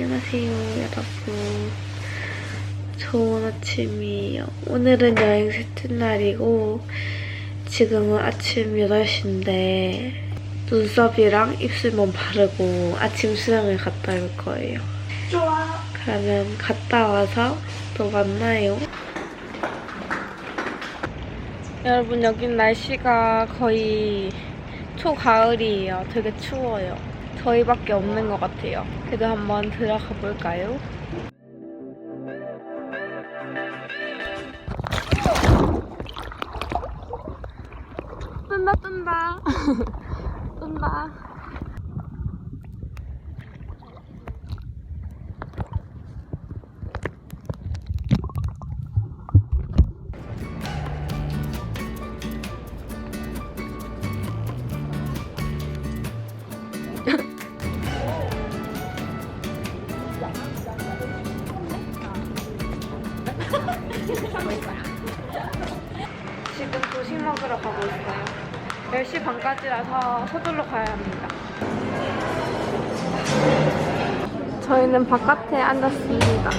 안녕하세요, 여러분. 좋은 아침이에요. 오늘은 여행 셋째 날이고, 지금은 아침 8시인데, 눈썹이랑 입술만 바르고 아침 수영을 갔다 올 거예요. 좋아. 그러면 갔다 와서 또 만나요. 여러분, 여긴 날씨가 거의 초가을이에요. 되게 추워요. 저희밖에 없는 것 같아요. 그래도 한번 들어가 볼까요? 뜬다, 뜬다. 뜬다. 서 서둘러 가야 합니다. 저희는 바깥에 앉았습니다.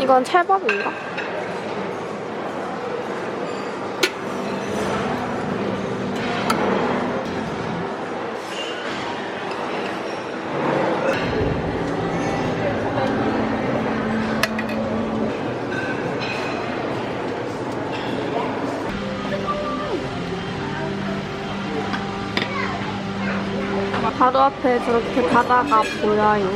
이건 찰밥인가? 바로 앞에 저렇게 바다가 보여요.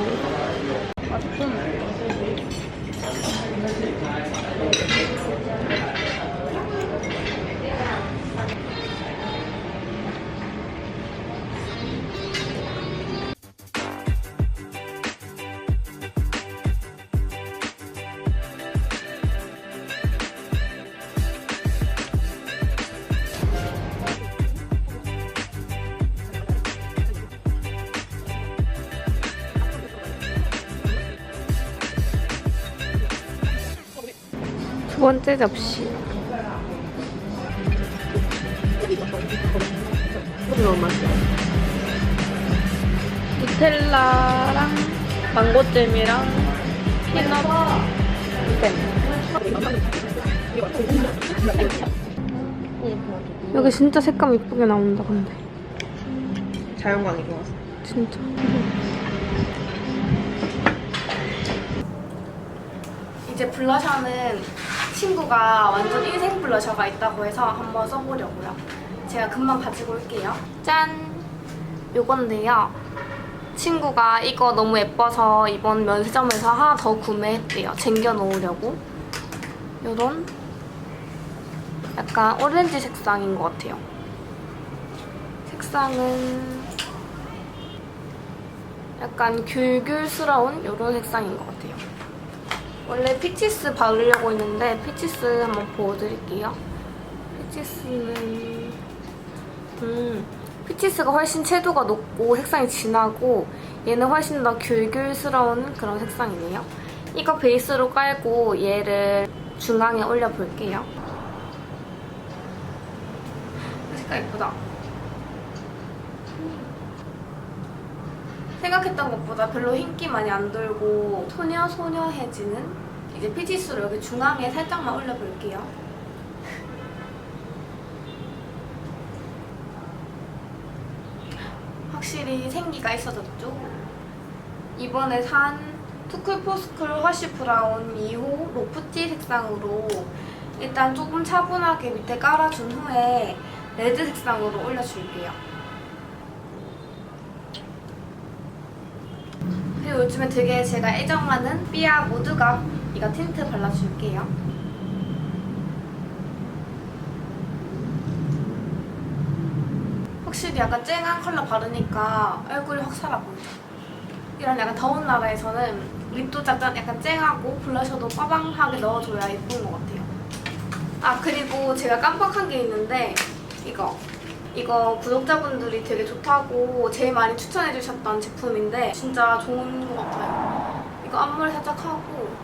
번째 접시. 너무 맛있어. 누텔라랑 망고잼이랑 피넛 잼. 여기 진짜 색감 이쁘게 나온다 근데 자연광이 좋아서. 진짜. 이제 블러셔는 친구가 완전 인생 블러셔가 있다고 해서 한번 써보려고요. 제가 금방 가지고 올게요. 짠! 요건데요. 친구가 이거 너무 예뻐서 이번 면세점에서 하나 더 구매했대요. 쟁겨 놓으려고. 요런 약간 오렌지 색상인 것 같아요. 색상은 약간 귤귤스러운 이런 색상인 것 같아요. 원래 피치스 바르려고 했는데 피치스 한번 보여드릴게요. 피치스는 음 피치스가 훨씬 채도가 높고 색상이 진하고 얘는 훨씬 더 귤귤스러운 그런 색상이네요. 이거 베이스로 깔고 얘를 중앙에 올려볼게요. 색깔 예쁘다. 생각했던 것보다 별로 흰기 많이 안 돌고 소녀 소녀해지는 이제 피지수로 여기 중앙에 살짝만 올려볼게요. 확실히 생기가 있어졌죠? 이번에 산 투쿨포스쿨 허쉬 브라운 2호 로프티 색상으로 일단 조금 차분하게 밑에 깔아준 후에 레드 색상으로 올려줄게요. 그리고 요즘에 되게 제가 애정하는 삐아 모두가 이거 틴트 발라줄게요. 확실히 약간 쨍한 컬러 바르니까 얼굴이 확 살아 보이죠. 이런 약간 더운 나라에서는 립도 약간, 약간 쨍하고 블러셔도 빠방하게 넣어줘야 예쁜 것 같아요. 아 그리고 제가 깜빡한 게 있는데 이거 이거 구독자분들이 되게 좋다고 제일 많이 추천해 주셨던 제품인데 진짜 좋은 것 같아요. 이거 앞머리 살짝 하고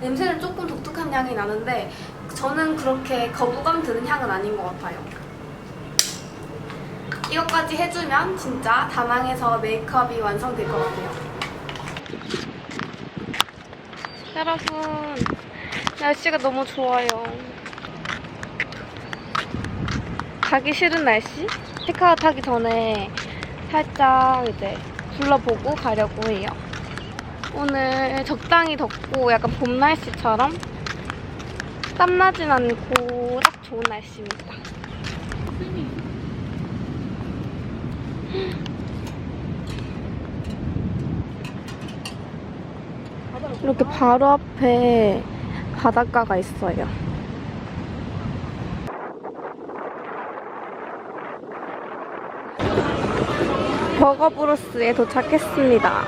냄새는 조금 독특한 향이 나는데 저는 그렇게 거부감 드는 향은 아닌 것 같아요. 이것까지 해주면 진짜 다낭에서 메이크업이 완성될 것 같아요. 여러분, 날씨가 너무 좋아요. 가기 싫은 날씨? 체크아웃 하기 전에 살짝 이제 둘러보고 가려고 해요. 오늘 적당히 덥고 약간 봄 날씨처럼 땀나진 않고 딱 좋은 날씨입니다. 이렇게 바로 앞에 바닷가가 있어요. 버거브로스에 도착했습니다.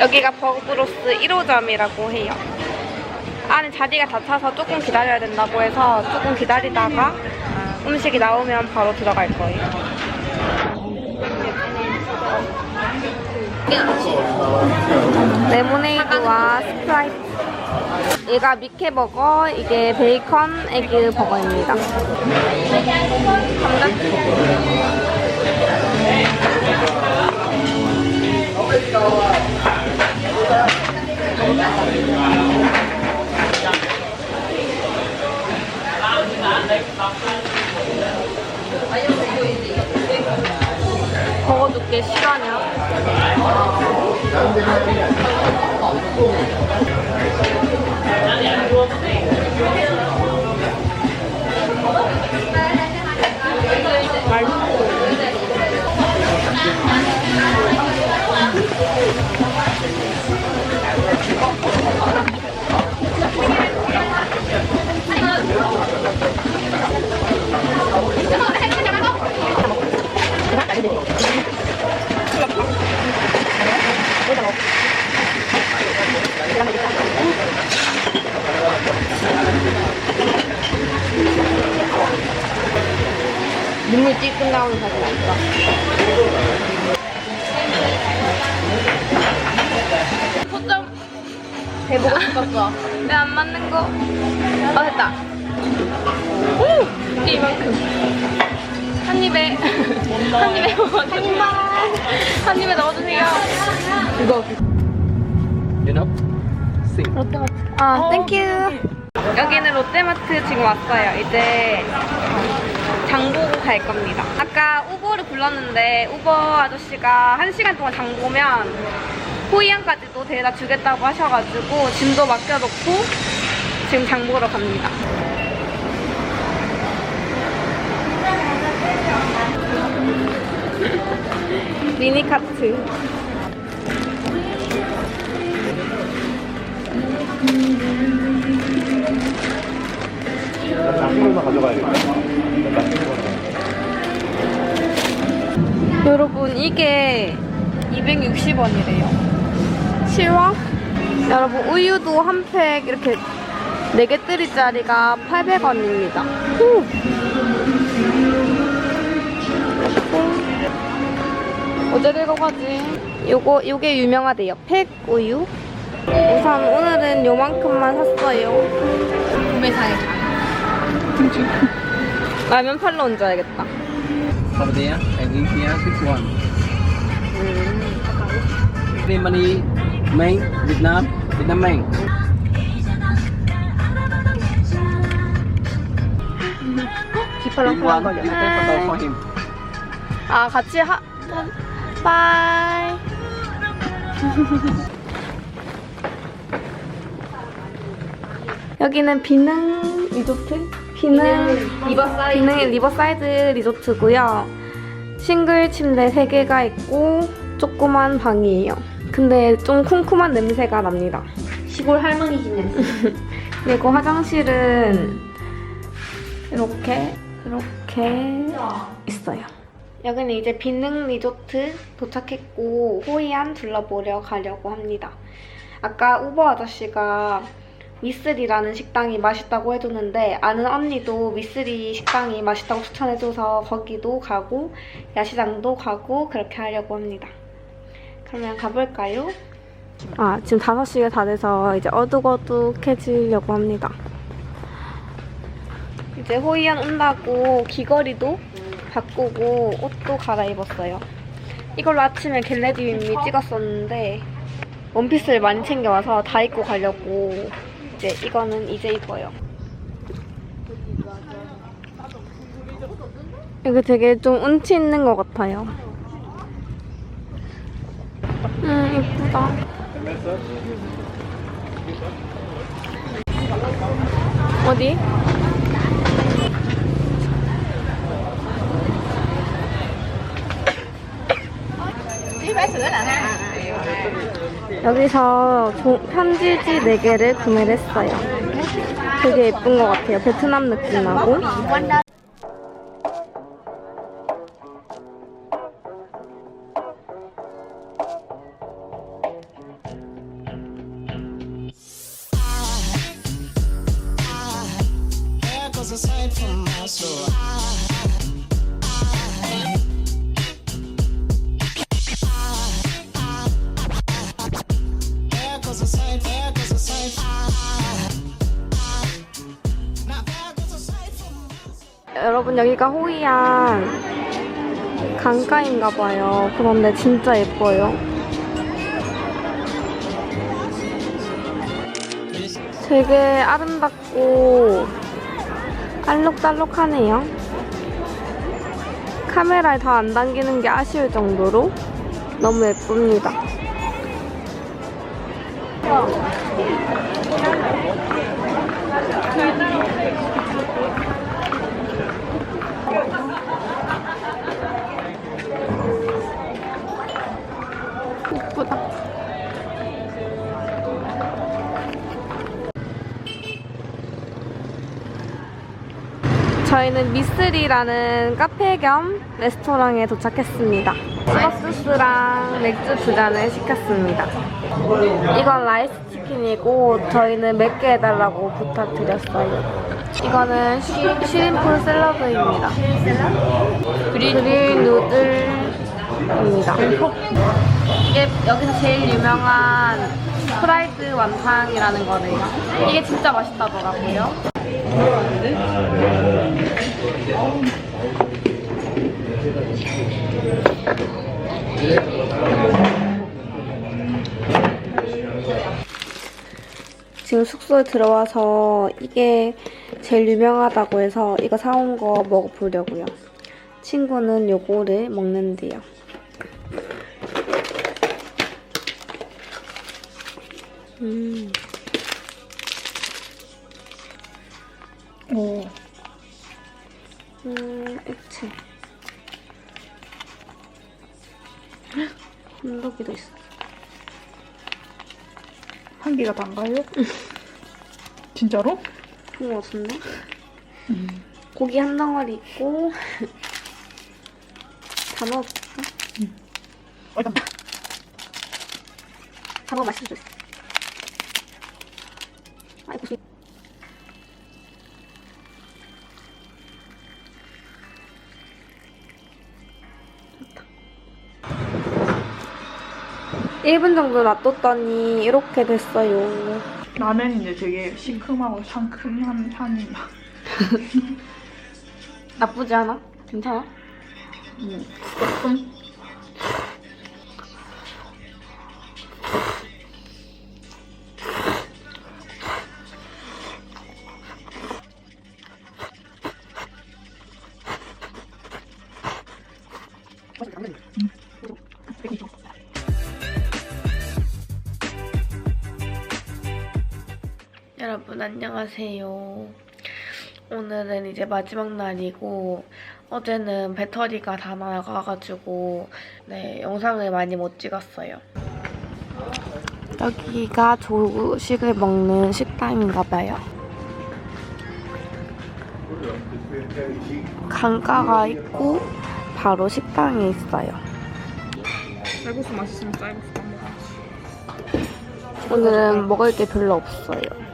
여기가 버거브로스 1호점이라고 해요. 안에 자리가 다 차서 조금 기다려야 된다고 해서 조금 기다리다가 음식이 나오면 바로 들어갈 거예요. 레모네이드와 스프라이트. 얘가 미케버거, 이게 베이컨 에그 버거입니다. 감자튀김. 버거 두께 실화냐? 눈물 찔끔 나오는 사진 있어. 초점 해보고 싶었어. 왜 안 맞는 거? 어 됐다. 오 이게 이만큼. 한 입에 한 입에. 한 입에 넣어주세요. 이거 You know? 롯데마트. 아 땡큐. 여기는 롯데마트 지금 왔어요. 이제 장 보고 갈 겁니다. 아까 우버를 불렀는데 우버 아저씨가 한 시간 동안 장 보면 호이안까지도 데려다 주겠다고 하셔가지고 짐도 맡겨놓고 지금 장 보러 갑니다. 미니카트. 장소로만 가져가야겠다. 여러분 이게 260원이래요. 실화? 여러분 우유도 한 팩 이렇게 4개짜리짜리가 800원입니다. 어제 읽어가지. 요거 요게 유명하대요. 팩 우유. 우선 오늘은 요만큼만 샀어요. 구매사에 라면 팔러 온 줄 알겠다. And in here, six one. Money, Main, Vietnam, Vietnam take photo for him. 아 같이 하 바이 여기는 비능 리조트 비능 리버사이드. 비능 리버사이드 리조트고요 싱글 침대 3개가 있고 조그만 방이에요 근데 좀 쿰쿰한 냄새가 납니다 시골 할머니시네. 그리고 화장실은 이렇게 이렇게 있어요. 여기는 이제 비능 리조트 도착했고 호이안 둘러보려 가려고 합니다. 아까 우버 아저씨가 미쓰리라는 식당이 맛있다고 해줬는데 아는 언니도 미쓰리 식당이 맛있다고 추천해줘서 거기도 가고 야시장도 가고 그렇게 하려고 합니다. 그러면 가볼까요? 아 지금 5시가 다 돼서 이제 어둑어둑해지려고 합니다. 이제 호이안 온다고 귀걸이도 바꾸고 옷도 갈아입었어요. 이걸로 아침에 겟레디윈미 찍었었는데 원피스를 많이 챙겨와서 다 입고 가려고 이제 이거는 이제 입어요. 이거 되게 좀 운치 있는 것 같아요. 음, 이쁘다. 어디? 여기서 조- 편지지 4개를 구매를 했어요. 되게 예쁜 것 같아요. 베트남 느낌 나고. 여러분 여기가 호이안 강가인가 봐요. 그런데 진짜 예뻐요. 되게 아름답고 알록달록하네요. 카메라에 다안 담기는 게 아쉬울 정도로 너무 예쁩니다. 저희는 미스리라는 카페 겸 레스토랑에 도착했습니다. 소스랑 맥주 두 잔을 시켰습니다. 이건 라이스 치킨이고 저희는 몇 개 해달라고 부탁드렸어요. 이거는 쉬, 쉬림프 샐러드입니다. 그릴 누들입니다. 이게 여기서 제일 유명한 프라이드 완탕이라는 거네요. 이게 진짜 맛있다더라고요. 지금 숙소에 들어와서 이게 제일 유명하다고 해서 이거 사온 거 먹어보려고요. 친구는 요거를 먹는데요. 음. 오. 음, 액체. 건더기도 있어. 한 개가 단가요? 진짜로? 그런 거 같은데? 고기 한 덩어리 있고 다 넣어볼까? 일단 다 넣어 맛있어 1분 정도 놔뒀더니 이렇게 됐어요. 라면인데 되게 시큼하고 상큼한 향이 나. 나쁘지 않아? 괜찮아? 조금 안녕하세요. 오늘은 이제 마지막 날이고 어제는 배터리가 다 나가가지고 네 영상을 많이 못 찍었어요. 여기가 조식을 먹는 식당인가 봐요. 강가가 있고 바로 식당에 있어요. 쌀국수 맛있으면 쌀국수. 오늘은 먹을 게 별로 없어요.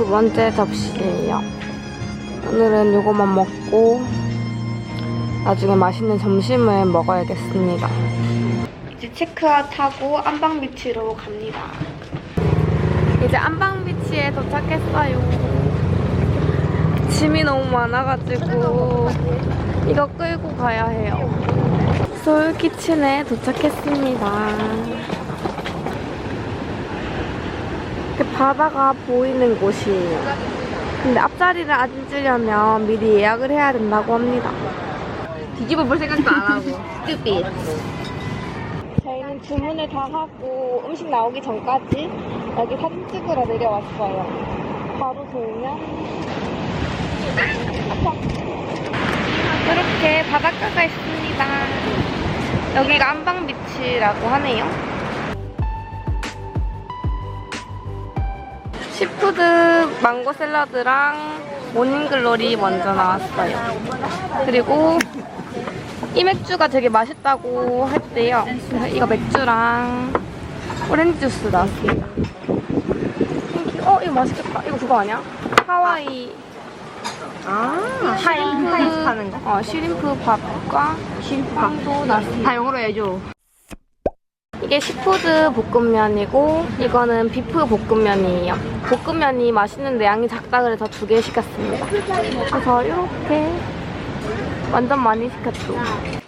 두 번째 접시예요. 오늘은 요거만 먹고 나중에 맛있는 점심을 먹어야겠습니다. 이제 체크아웃하고 안방비치로 갑니다. 이제 안방비치에 도착했어요. 짐이 너무 많아가지고 이거 끌고 가야 해요. 서울 키친에 도착했습니다. 이렇게 바다가 보이는 곳이에요. 근데 앞자리를 앉으려면 미리 예약을 해야 된다고 합니다. 뒤집어 볼 생각도 안 하고. stupid. 저희는 주문을 다 하고 음식 나오기 전까지 여기 사진 찍으러 내려왔어요. 바로 돌면 아파. 이렇게 바닷가가 있습니다. 여기가 안방비치라고 하네요. 시푸드 망고 샐러드랑 모닝글로리 먼저 나왔어요. 그리고 이 맥주가 되게 맛있다고 했대요. 그래서 이거 맥주랑 오렌지 주스 나왔습니다. 어, 이거 맛있겠다. 이거 그거 아니야? 하와이. 아, 하이프 하는 거? 어, 시림프 밥과 빵도 나왔습니다. 다 영어로 해줘. 이게 시푸드 볶음면이고 이거는 비프 볶음면이에요. 볶음면이 맛있는데 양이 작다 그래서 두 개 시켰습니다. 그래서 이렇게 완전 많이 시켰죠.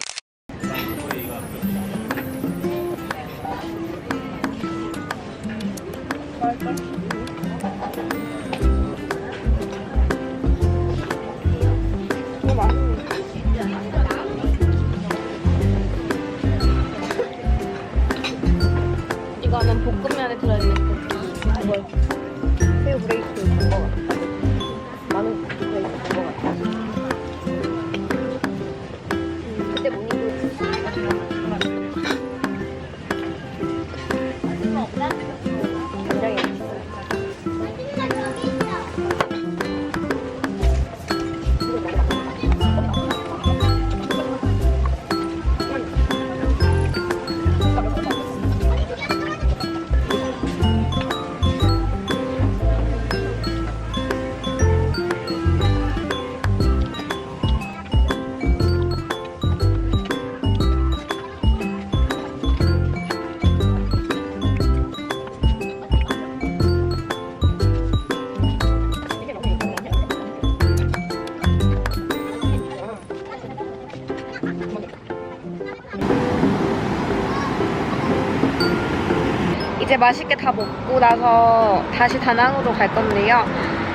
이제 맛있게 다 먹고 나서 다시 다낭으로 갈 건데요.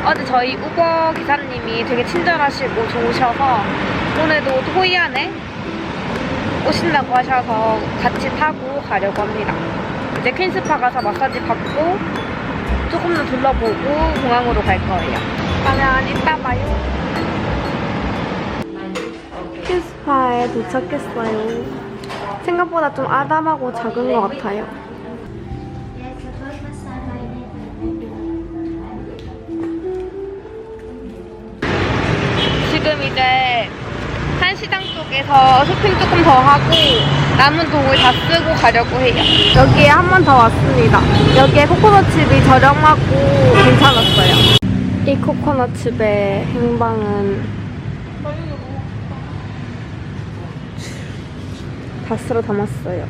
어제 저희 우버 기사님이 되게 친절하시고 좋으셔서 오늘도 호이안에 오신다고 하셔서 같이 타고 가려고 합니다. 이제 퀸스파 가서 마사지 받고 조금 더 둘러보고 공항으로 갈 거예요. 그러면 이따 봐요. 퀸스파에 도착했어요. 생각보다 좀 아담하고 작은 것 같아요. 쪽에서 쇼핑 조금 더 하고 남은 돈을 다 쓰고 가려고 해요. 여기에 한 번 더 왔습니다. 여기에 코코넛 칩이 저렴하고 괜찮았어요. 이 코코넛 칩의 행방은 다 쓸어 담았어요.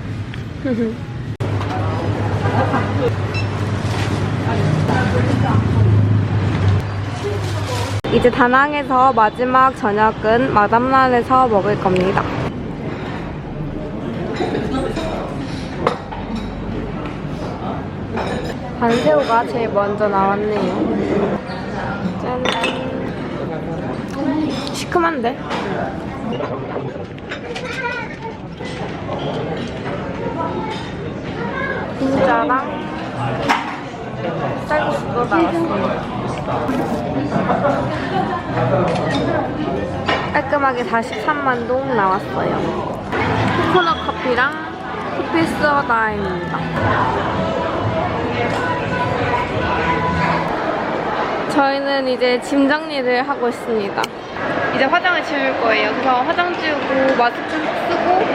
이제 다낭에서 마지막 저녁은 마담란에서 먹을 겁니다. 반새우가 제일 먼저 나왔네요. 짠. 시큼한데? 분자랑 쌀국수도 나왔습니다. 깔끔하게 43만 동 나왔어요. 코코넛 커피랑 커피 소다입니다. 저희는 이제 짐 정리를 하고 있습니다. 이제 화장을 지울 거예요. 그래서 화장 지우고 마스크 쓰고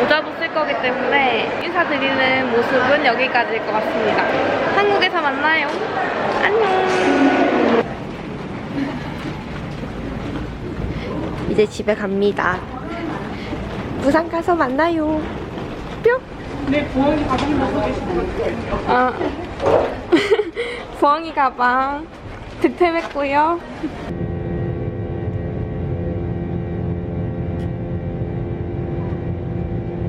모자도 쓸 거기 때문에 인사드리는 모습은 여기까지일 것 같습니다. 한국에서 만나요. 안녕. 이제 집에 갑니다. 부산 가서 만나요. 뿅. 내 부엉이 가방도 소개시켜줄게. 아. 부엉이 가방 득템했고요.